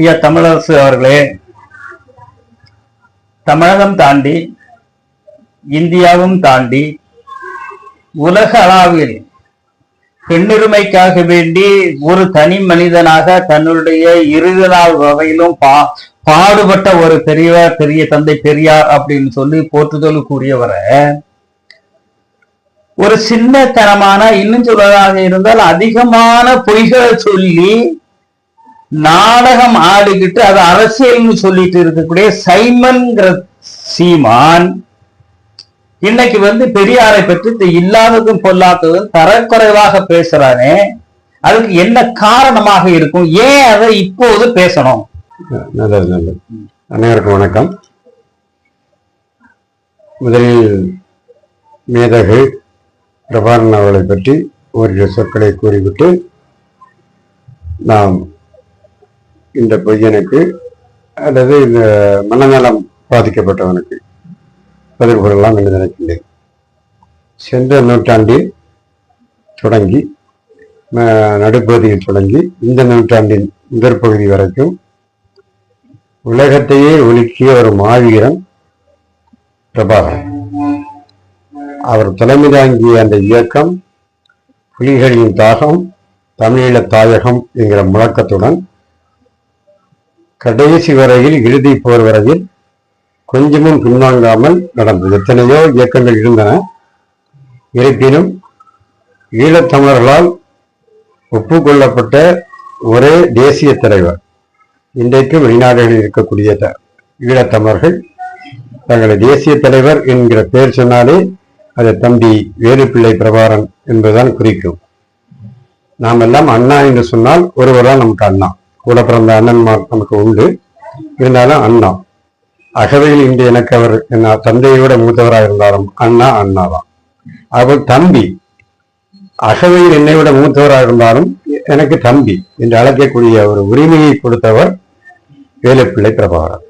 ஐயா தமிழரசு அவர்களே தமிழகம் தாண்டி இந்தியாவும் தாண்டி உலக அளவில் பெண்ணுரிமைக்காக வேண்டி ஒரு தனி மனிதனாக தன்னுடைய இறுதி நாள் வகையிலும் பா பாடுபட்ட ஒரு பெரியவர் பெரிய தந்தை பெரியார் அப்படின்னு சொல்லி போற்றுதலுக்குரியவரை ஒரு சின்னத்தனமான இன்னும் சொல்வதாக இருந்தால் அதிகமான பொய்களை சொல்லி நாடகம் ஆடிக்கிட்டு அது அரசியல்னு சொல்லிட்டு இருக்கக்கூடிய சைமன்கிற சீமான் இன்னைக்கு வந்து பெரியாரை பற்றி இல்லாததும் பொல்லாததும் தரக்குறைவாக பேசுறானே. அதுக்கு என்ன காரணமாக இருக்கும்? ஏன் அதை இப்போது பேசணும்? நல்லது நல்லது. அனைவருக்கும் வணக்கம். முதலில் மேதகு பிரபாரன் அவர்களை பற்றி ஓரிரு சொற்களை கூறிவிட்டு நாம் இந்த பொய்யனுக்கு அல்லது இந்த மனநலம் பாதிக்கப்பட்டவனுக்கு பதில் கூறலாம் என்று நினைக்கின்றேன். சென்ற நூற்றாண்டில் தொடங்கி நடுப்பகுதியில் தொடங்கி இந்த நூற்றாண்டின் முதற் பகுதி வரைக்கும் உலகத்தையே ஒழுக்கிய ஒரு மாவீரன் பிரபாகரன். அவர் தலைமை தாங்கிய அந்த இயக்கம் புலிகளின் தாகம் தமிழீழ தாயகம் என்கிற முழக்கத்துடன் கடைசி வரையில் இறுதி போர் வரையில் கொஞ்சமும் பின்வாங்காமல் நடந்தது. எத்தனையோ இயக்கங்கள் இருந்தன. இருப்பினும் ஈழத்தமிழர்களால் ஒப்புக்கொள்ளப்பட்ட ஒரே தேசிய தலைவர் இன்றைக்கு வெளிநாடுகளில் இருக்கக்கூடிய த- ஈழத்தமிழர்கள். தங்களை தேசிய தலைவர் என்கிற பெயர் சொன்னாலே அது தம்பி வேலுப்பிள்ளை பிரபாரன் என்பதுதான் குறிக்கும். நாம் எல்லாம் அண்ணா என்று சொன்னால் ஒருவர்தான் நமக்கு அண்ணா. கூட பிறந்த அண்ணன்மார் நமக்கு உண்டு. இருந்தாலும் அண்ணா. அகவையில் இன்று எனக்கு அவர் என்ன தந்தையை விட மூத்தவராக இருந்தாலும் அண்ணா அண்ணா தான் அவர் தம்பி. அகவையில் என்னை விட மூத்தவராக இருந்தாலும் எனக்கு தம்பி என்று அழைக்கக்கூடிய ஒரு உரிமையை கொடுத்தவர் வேலுப்பிள்ளை பிரபாகரன்.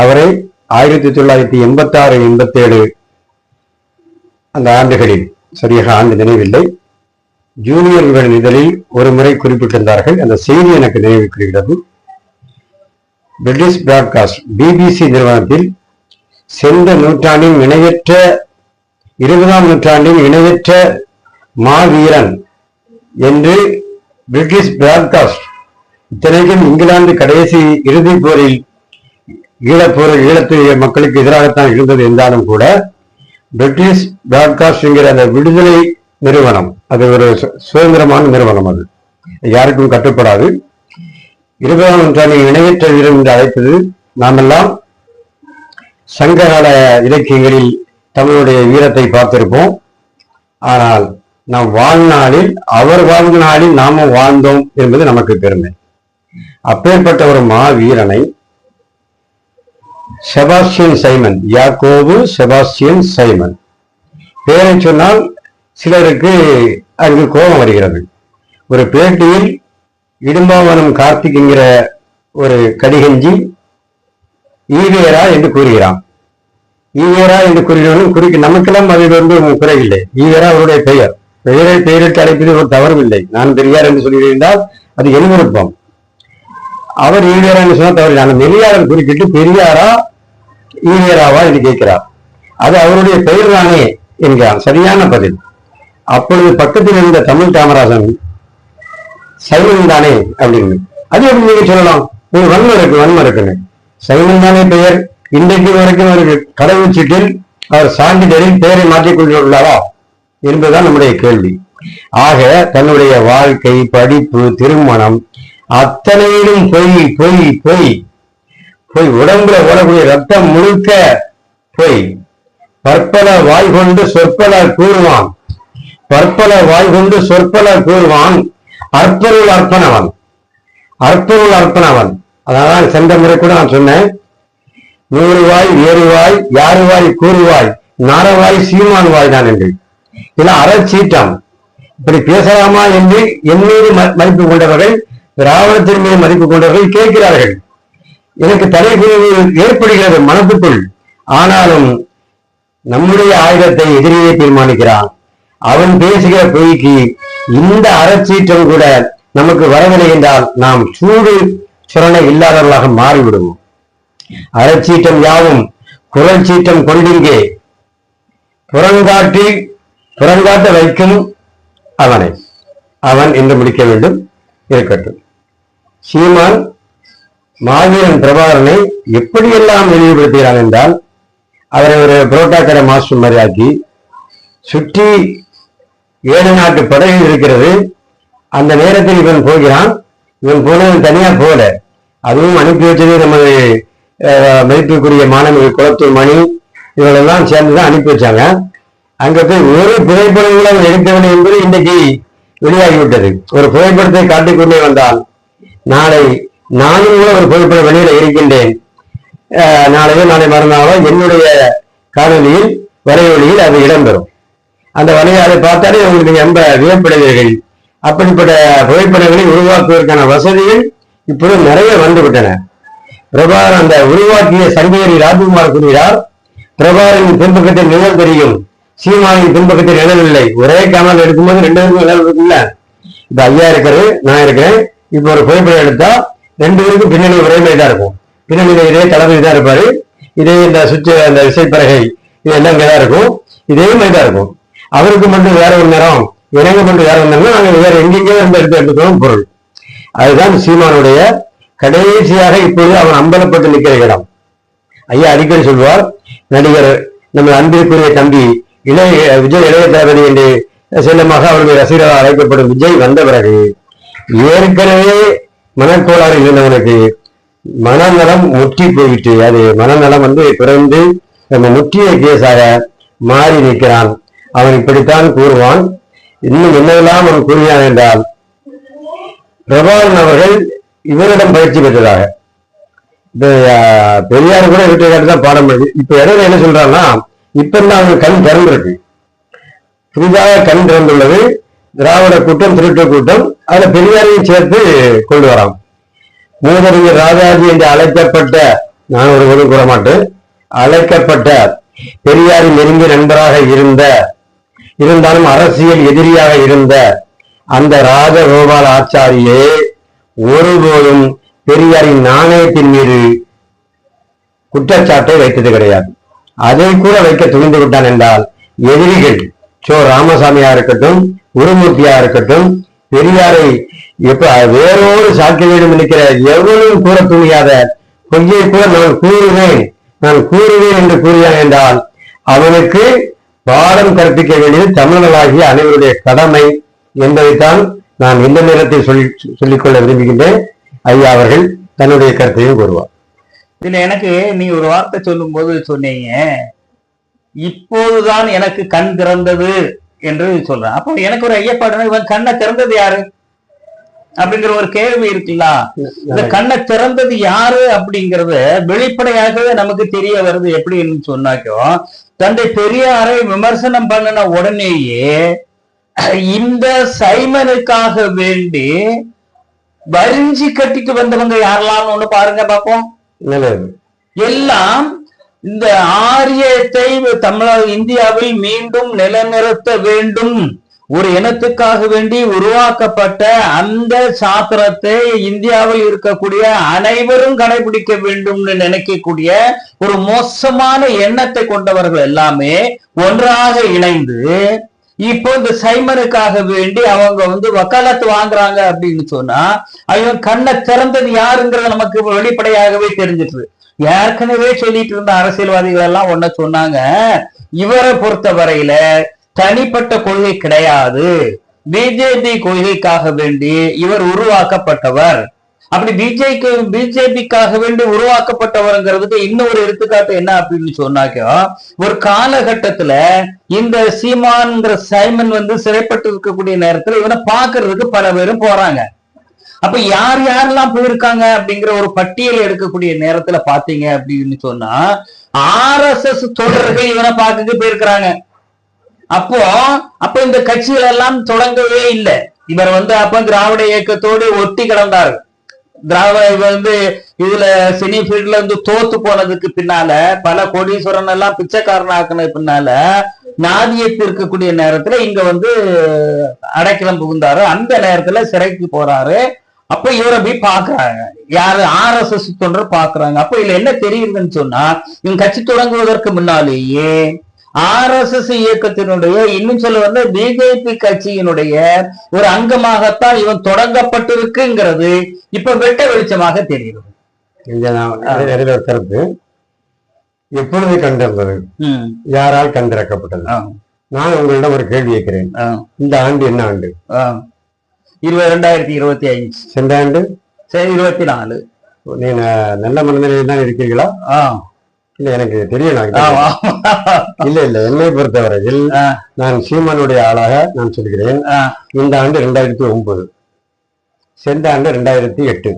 அவரை ஆயிரத்தி தொள்ளாயிரத்தி எண்பத்தி ஆறு எண்பத்தி ஏழு அந்த ஆண்டுகளில் சரியாக ஆண்டு நினைவில்லை. ஜூனியர்கள் இதழில் ஒரு முறை குறிப்பிட்டிருந்தார்கள். அந்த செய்தி எனக்கு நினைவுக்குகிறது பிரிட்டிஷ் பிராட்காஸ்ட் பிபிசி நிறுவனத்தில் சென்ற நூற்றாண்டின் இணையற்ற இருபதாம் நூற்றாண்டின் இணையற்ற மாவீரன் என்று பிரிட்டிஷ் பிராட்காஸ்ட் இத்தனைக்கும் இங்கிலாந்து கடைசி இறுதிப் போரில் ஈழப்போரில் ஈழத்து மக்களுக்கு எதிராகத்தான் இருந்தது என்றாலும் கூட பிரிட்டிஷ் பிராட்காஸ்ட் என்கிற அந்த விடுதலை நிறுவனம். அது ஒரு சுதந்திரமான நிறுவனம் அது. யாருக்கும் கட்டுப்படாது. இருபதாம் நூற்றாண்டு இணையற்ற வீரம் என்று அழைப்பது நாமெல்லாம் சங்ககால இலக்கியங்களில் தமிழுடைய வீரத்தை பார்த்திருப்போம். ஆனால் நாம் வாழ்நாளில் அவர் வாழ்ந்த நாளில் நாம வாழ்ந்தோம் என்பது நமக்கு பெருமை. அப்பேற்பட்ட ஒரு மா வீரனை செபாஸ்டியன் சைமன் யாக்கோபு செபாஸ்டியன் சைமன். பேரை சொன்னால் சிலருக்கு அங்கு கோபம் வருகிறது. ஒரு பேட்டியில் இடும்பாவனம் கார்த்திக் என்கிற ஒரு கடிகஞ்சி ஈவேரா என்று கூறுகிறான். ஈவேரா என்று கூறுகிறவனும் குறிக்க நமக்கெல்லாம் அதில் வந்து குறையில்லை ஈவேரா அவருடைய பெயர். பெயரை பெயரிட்டு அழைப்பது ஒரு தவறுமில்லை நான் பெரியார் என்று சொல்லியிருந்தால் அது எழுவிருப்பம் அவர் ஈவேரா என்று சொன்னால் தவறு ஆனால் நெறியாளர் குறிப்பிட்டு பெரியாரா ஈவேராவா என்று கேட்கிறார். அது அவருடைய பெயர் தானே என்கிறான். சரியான பதில். அப்பொழுது பக்கத்தில் இருந்த தமிழ் காமராசன் சைமன் தானே அப்படின்னு. அது எப்படி நீங்க சொல்லலாம்? ஒரு வன்மை இருக்கு வன்மை இருக்குன்னு. சைமன் தானே பெயர்? இன்றைக்கு வரைக்கும் அவருக்கு கடவுச்சீட்டில் அவர் சான்றிதழில் பெயரை மாற்றிக் கொண்டுள்ளாரா என்பதுதான் நம்முடைய கேள்வி. ஆக தன்னுடைய வாழ்க்கை படிப்பு திருமணம் அத்தனையிலும் பொய் பொய் பொய் பொய் உடம்புல ஓடக்கூடிய ரத்தம் முழுக்க பொய் பற்பல வாய் கொண்டு சொற்பல கூறுவான். பற்பல வாய் கொண்டு சொற்பல கூறுவான். அற்பருள் அர்ப்பணவன். அற்பருள் அர்ப்பணவன். அதான் சென்ற முறை கூட நான் சொன்னேன். நூறு வாய் ஏறு வாய் யாரு வாய் கூறுவாய் நாரவாய் சீமான் வாய் தான் என்று. இல்ல அறச்சீட்டம் இப்படி பேசலாமா என்று என் மீது ம- மதிப்பு கொண்டவர்கள் திராவிடத்தின் மீது மதிப்பு கொண்டவர்கள் கேட்கிறார்கள். எனக்கு தலைகுறிவு ஏற்படுகிறது மனத்துக்குள். ஆனாலும் நம்முடைய ஆயுதத்தை எதிரியே தீர்மானிக்கிறான். அவன் பேசுகிற பொய்க்கு இந்த அறச்சீற்றம் கூட நமக்கு வரவில்லை என்றால் நாம் சூடு சுரணை இல்லாதவர்களாக மாறிவிடுவோம். அறச்சீற்றம் யாவும் குரல் சீற்றம் கொண்டிங்கே. புறங்காட்டி புறங்காட்ட வைக்கும் அவனை. அவன் என்று முடிக்க வேண்டும் இருக்கட்டும். சீமான் மாவீரன் பிரபாகரனை எப்படியெல்லாம் இழிவுபடுத்துகிறான் என்றால் அவரை ஒரு புரோட்டாக்கரை மாஸ்டர் மாதிரி ஆக்கி சுற்றி ஏழு நாட்டு படகு இருக்கிறது. அந்த நேரத்தில் இவன் போகிறான். இவன் போனது தனியா போல. அதுவும் அனுப்பி வச்சது நமது மதிப்புக்குரிய மாணவர்கள் குளத்தூர் மணி இவளெல்லாம் சேர்ந்து தான் அனுப்பி வச்சாங்க. அங்க போய் ஒரு புகைப்படம் கூட அவன் எடுக்கவில்லை என்பது இன்றைக்கு வெளியாகிவிட்டது ஒரு புகைப்படத்தை காட்டிக்கொண்டே வந்தால் நாளை நானும் கூட ஒரு புகைப்படம் வெளியில இருக்கின்றேன். நாளையோ நாளை மறுநாளோ என்னுடைய காணொலியில் வரைவொலியில் அது இடம்பெறும். அந்த வலையை பார்த்தாலே உங்களுக்கு ரொம்ப வியப்படைவீர்கள். அப்படிப்பட்ட புகைப்படங்களை உருவாக்குவதற்கான வசதிகள் இப்பொழுது நிறைய வந்துவிட்டன. பிரபாகர் அந்த உருவாக்கிய சங்கேரி ராஜ்குமார் கூறுகிறார் பிரபாகரின் பின்பக்கத்தில் நிழல் தெரியும். சீமானின் பின்பக்கத்தில் நிழல் இல்லை. ஒரே கேமரா எடுக்கும்போது ரெண்டு பேருக்கும் நிழல் இருக்குல்ல இப்ப ஐயா இருக்கிறது நான் இருக்கிறேன். இப்ப ஒரு புகைப்படம் எடுத்தா ரெண்டு பேருக்கும் பின்னணி ஒரே மாதிரி தான் இருக்கும். பின்னணியில இதே தளபதி தான் இருப்பாரு. இதே இந்த சுவிட்ச் அந்த விசைப்பலகை இதெல்லாம் இங்கதான் இருக்கும். இதே மாதிரி தான் இருக்கும். அவருக்கு மட்டும் வேற ஒரு நேரம் எனக்கு மட்டும் வேற ஒரு நேரம் நாங்கள் வேற எங்கெங்கே இருந்து எடுத்து எடுத்துக்கிறோம் பொருள். அதுதான் சீமானுடைய கடைசியாக இப்பொழுது அவன் அம்பலப்பட்டு நிற்கிற இடம். ஐயா அடிக்கடி சொல்வார் நடிகர் நம்ம அன்பிற்குரிய தம்பி இளைய விஜய் இளைய தளபதி என்று செல்லமாக அவருடைய ரசிகராக அழைக்கப்படும் விஜய் வந்த பிறகு ஏற்கனவே மனக்கோளாறு இருந்தவனுக்கு மனநலம் முற்றி போயிட்டு அது மனநலம் வந்து பிறந்து நம்ம முற்றிய கேஸாக மாறி நிற்கிறான். அவன் இப்படித்தான் கூறுவான். இன்னும் என்னவெல்லாம் அவன் கூறுகிறான் என்றால் பிரபாகரன் அவர்கள் இவரிடம் பயிற்சி பெற்றதாக. இந்த பெரியார் கூட இவற்றை கேட்டு தான் பாடம் பண்ணி இப்ப இடையில என்ன சொல்றான்னா இப்ப தான் அவங்க கண் திறந்திருக்கு. புதிதாக கண் திறந்துள்ளது. திராவிட கூட்டம் திருட்டு கூட்டம் அதுல பெரியாரையும் சேர்த்து கொண்டு வரான். மூதறிஞர் ராஜாஜி என்று அழைக்கப்பட்ட நான் ஒரு பொருள் கூற மாட்டேன் அழைக்கப்பட்ட பெரியாரின் நெருங்கிய நண்பராக இருந்த இருந்தாலும் அரசியல் எதிரியாக இருந்த அந்த ராஜகோபால் ஆச்சாரியே ஒருபோதும் பெரியாரின் நாணயத்தின் மீது குற்றச்சாட்டை வைத்தது கிடையாது. அதை கூட வைக்க துணிந்து விட்டான் என்றால் எதிரிகள் சோ ராமசாமியா இருக்கட்டும் குருமூர்த்தியா இருக்கட்டும் பெரியாரை எப்ப வேறோடு சாக்க வேண்டும் நினைக்கிற எவனும் கூற துணியாத பொய்யை கூட நான் கூறுவேன் நான் கூறுவேன் என்று கூறியான் என்றால் அவனுக்கு பாடம் கற்பிக்க வேண்டியது தமிழர்களாகிய அனைவருடைய கடமை என்பதைத்தான் நான் இந்த நேரத்தில் சொல்லி சொல்லிக்கொள்ள விரும்புகின்றேன். ஐயா அவர்கள் தன்னுடைய கருத்தையும் கூறுவார். இதுல எனக்கு நீ ஒரு வார்த்தை சொல்லும் போது சொன்னீங்க. இப்போதுதான் எனக்கு கண் திறந்தது என்று சொல்றேன். அப்போ எனக்கு ஒரு ஐயப்பாடு இவன் கண்ணை திறந்தது யாரு? அப்படிங்கிற ஒரு கேள்வி இருக்குல்ல. இந்த கண்ணை திறந்தது யாரு அப்படிங்கறது வெளிப்படையாகவே நமக்கு தெரிய வருது எப்படின்னு சொன்னாக்கோ தந்தை பெரியாரை விமர்சனம் பண்ணின உடனேயே இந்த சைமனுக்காக வேண்டி வரிஞ்சி கட்டிட்டு வந்தவங்க யாரெல்லாம் ஒண்ணு பாருங்க பாப்போம். நல்லது எல்லாம் இந்த ஆரியத்தை தமிழ இந்தியாவில் மீண்டும் நிலைநிறுத்த வேண்டும். ஒரு இனத்துக்காக வேண்டி உருவாக்கப்பட்ட அந்த சாத்திரத்தை இந்தியாவில் இருக்கக்கூடிய அனைவரும் கடைபிடிக்க வேண்டும்னு நினைக்கக்கூடிய ஒரு மோசமான எண்ணத்தை கொண்டவர்கள் எல்லாமே ஒன்றாக இணைந்து இப்போ இந்த சைமனுக்காக வேண்டி அவங்க வந்து வக்காலத்து வாங்குறாங்க அப்படின்னு சொன்னா அவன் கண்ணை திறந்தது யாருங்கிறது நமக்கு வெளிப்படையாகவே தெரிஞ்சிட்டு ஏற்கனவே சொல்லிட்டு இருந்த அரசியல்வாதிகள் எல்லாம் ஒன்ன சொன்னாங்க இவரை பொறுத்த வரையில தனிப்பட்ட கொள்கை கிடையாது. பிஜேபி கொள்கைக்காக வேண்டி இவர் உருவாக்கப்பட்டவர். அப்படி பிஜேக்கு பிஜேபிக்காக வேண்டி உருவாக்கப்பட்டவர்ங்கிறதுக்கு இன்னொரு எடுத்துக்காட்டு என்ன அப்படின்னு சொன்னாக்கோ ஒரு காலகட்டத்துல இந்த சீமான்ங்கிற சைமன் வந்து சிறைப்பட்டு இருக்கக்கூடிய நேரத்துல இவனை பாக்குறதுக்கு பல பேரும் போறாங்க. அப்ப யார் யாரெல்லாம் போயிருக்காங்க அப்படிங்கிற ஒரு பட்டியல் எடுக்கக்கூடிய நேரத்துல பாத்தீங்க அப்படின்னு சொன்னா ஆர் எஸ் எஸ் தொடர்கள் இவனை பார்க்க போயிருக்கிறாங்க. அப்போ அப்ப இந்த கட்சிகள் எல்லாம் தொடங்கவே இல்லை. இவர் வந்து அப்ப திராவிட இயக்கத்தோடு ஒட்டி கிடந்தார். திராவிட இவர் வந்து இதுல சினி ஃபீல்ட்ல இருந்து தோத்து போனதுக்கு பின்னால பல கோடீஸ்வரன் எல்லாம் பிச்சைக்காரன் ஆக்குன பின்னால நாதியத்து இருக்கக்கூடிய நேரத்துல இங்க வந்து அடைக்கலம் புகுந்தாரு. அந்த நேரத்துல சிறைக்கு போறாரு. அப்ப இவரை போய் பாக்குறாங்க. யாரு? ஆர் எஸ் எஸ் தொண்டர் பாக்குறாங்க. அப்ப இதுல என்ன தெரியுதுன்னு சொன்னா இவங்க கட்சி தொடங்குவதற்கு முன்னாலேயே ஆர் எஸ் எஸ் இயக்கத்தினுடைய இன்னும் சொல்ல வந்து பிஜேபி கட்சியினுடைய ஒரு அங்கமாகத்தான் இவன் தொடங்கப்பட்டிருக்குங்கிறது இப்ப வெட்ட வெளிச்சமாக இடையில ஒரு கருத்து எப்பொழுது கண்டிருந்தது யாரால் கண்டிறக்கப்பட்டது? நான் உங்களிடம் ஒரு கேள்வி கேட்கிறேன். இந்த ஆண்டு என்ன ஆண்டு. இருபது ரெண்டாயிரத்தி இருபத்தி அஞ்சு சென்ற ஆண்டு? சரி இருபத்தி நாலு. நீங்க நல்ல மனநிலையில் தான் இருக்கிறீர்களா ஆ, இல்ல எனக்கு ஆமா. இல்ல இல்ல என்னை பொறுத்தவரையில் நான் சீமானுடைய ஆளாக நான் சொல்கிறேன். இந்த ஆண்டு ரெண்டாயிரத்தி ஒன்பது. சென்ற ஆண்டு ரெண்டாயிரத்தி எட்டு.